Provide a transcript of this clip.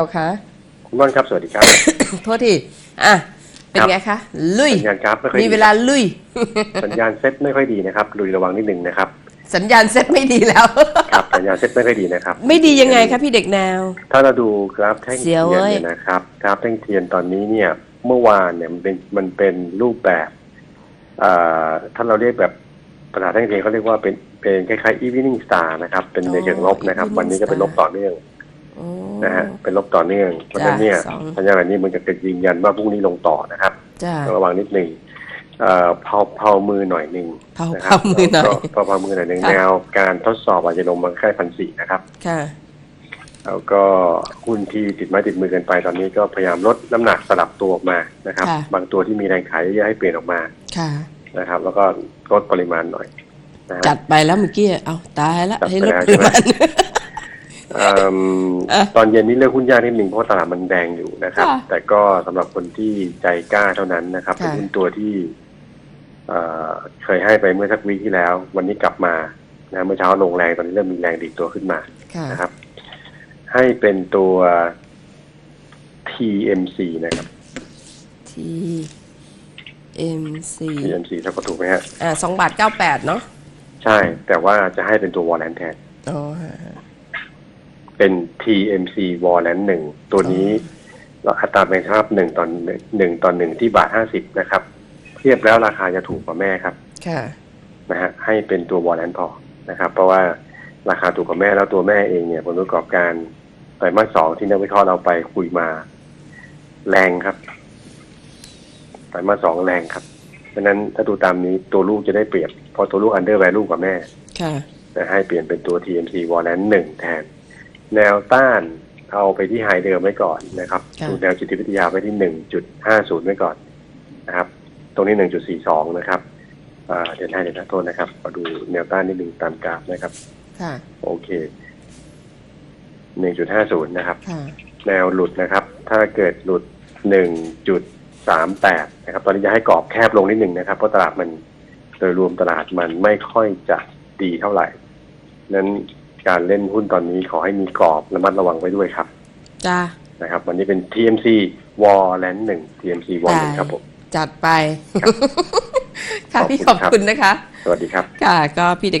เอาคะคุณม่อนครับ สวัสดีครับ โทษทีอะเป็นไงคะ ลุยสัญญาณกราฟไม่ค่อยมีดีเวลาลุย สัญญาณเซ็ตไม่ค่อยดีนะครับลุยระวังนิดนึงนะครับ สัญญาณเซ็ตไม่ดีแล้ว ครับ สัญญาณเซ็ตไม่ค่อยดีนะครับ ไม่ดียังไงคะพี่เด็กแนว ถ้าเราดูกราฟแท่งเสีเทียยนเว้ยเนี่ยนะครับกราฟแท่งเทียนตอนนี้เนี่ย เมื่อวานเนี่ยมันเป็นมันเป็นรูปแบบอ่าถ้าเราเรียกแบบภาษาแท่งเทียนเขาเรียกว่าเป็นเป็นคล้ายๆ evening star นะครับ เป็นในเชิงลบนะครับ วันนี้ก็เป็นลบต่อเนื่องโอ้ นะฮะเป็นลบต่อเนื่องเพราะฉะนั้นเนี่ยสองสัญญาณแบบนี้มันจะยืนยันว่าพรุ่งนี้ลงต่อนะครับจ้าต้องระวังนิดหนึ่งเอ่อเผาเผามือหน่อยหนึ่งเผานะครับเผามือหน่อยเผาเผามือหน่อยหนึ่งค่ะแนวการทดสอบอาจจะลงมาแค่พันสี่นะครับค่ะแล้วก็หุ้นที่ติดไม้ติดมือกันไปตอนนี้ก็พยายามลดน้ำหนักสลับตัวออกมานะครับค่ะบางตัวที่มีแรงขายเยอะๆให้เปลี่ยนออกมาค่ะนะครับ แล้วก็ลดปริมาณหน่อยนะฮะจัดไปแล้วเมื่อกี้เอาตายแล้วจัดไปให้ลดแล้วปริมาณ เอิ่มอะตอนเย็นนี้เลือกหุ้นยากนิดหนึ่งเพราะตลาดมันแดงอยู่นะครับ ค่ะ แต่ก็สำหรับคนที่ใจกล้าเท่านั้นนะครับ ค่ะ เป็นหุ้นตัวที่ เอ่อเคยให้ไปเมื่อสักวีคที่แล้ว วันนี้กลับมานะเมื่อเช้าลงแรงตอนนี้เริ่มมีแรงดีดตัวขึ้นมาค่ะ นะครับ ให้เป็นตัว TMC นะครับ T M C TMC ถ้าก็ถูกไหมฮะ อ่าสองบาทเก้าแปดเนาะ ใช่ แต่ว่าจะให้เป็นตัววอลเลนแทน อ๋อฮะ เป็น TMC วอลเลนหนึ่งตัวนี้เราอัตราแบ่งชอบหนึ่งตอนหนึ่งตอนหนึ่งที่บาทห้าสิบนะครับ เทียบแล้วราคาจะถูกกว่าแม่ครับ ค่ะนะฮะให้เป็นตัววอลเลนพอนะครับ เพราะว่าราคาถูกกว่าแม่แล้วตัวแม่เองเนี่ยผลประกอบการไตรมาสสองที่นักวิเคราะห์เราไปคุยมา แรงครับไตรมาสสองแรงครับเพราะฉะนั้นถ้าดูตามนี้ตัวลูกจะได้เปรียบเพราะตัวลูกอันเดอร์แวลูกว่าแม่ ค่ะนะให้เปลี่ยนเป็นตัว TMC w a l l a n หนึ่งแทน แนวต้านเอาไปที่ไฮเดิมไว้ก่อนนะครับค่ะดูแนวจิตวิทยาไว้ที่หนึ่งจุดห้าศูนย์ไว้ก่อนนะครับ ตรงนี้หนึ่งจุดสี่สองนะครับอ่าเดี๋ยวให้เดี๋ยวนะโทษนะครับมาดูแนวต้านนิดหนึ่งตามกราฟนะครับค่ะโอเคหนึ่งจุดห้าศูนย์นะครับค่ะแนวหลุดนะครับ ถ้าเกิดหลุดหนึ่งจุดสามแปดนะครับ ตอนนี้จะให้กรอบแคบลงนิดหนึ่งนะครับเพราะตลาดมันโดยรวมตลาดมันไม่ค่อยจะดีเท่าไหร่นั้น การเล่นหุ้นตอนนี้ขอให้มีกรอบระมัดระวังไว้ด้วยครับจ้านะครับ วันนี้เป็น TMC w a l l a n หนึ่ง TMC w a l l หนึ่งครับผม จัดไปครับค่ะพี่ขขออบบคุณครับคุณนะคะ สวัสดีครับ ค่ะ ก็พี่เด็ก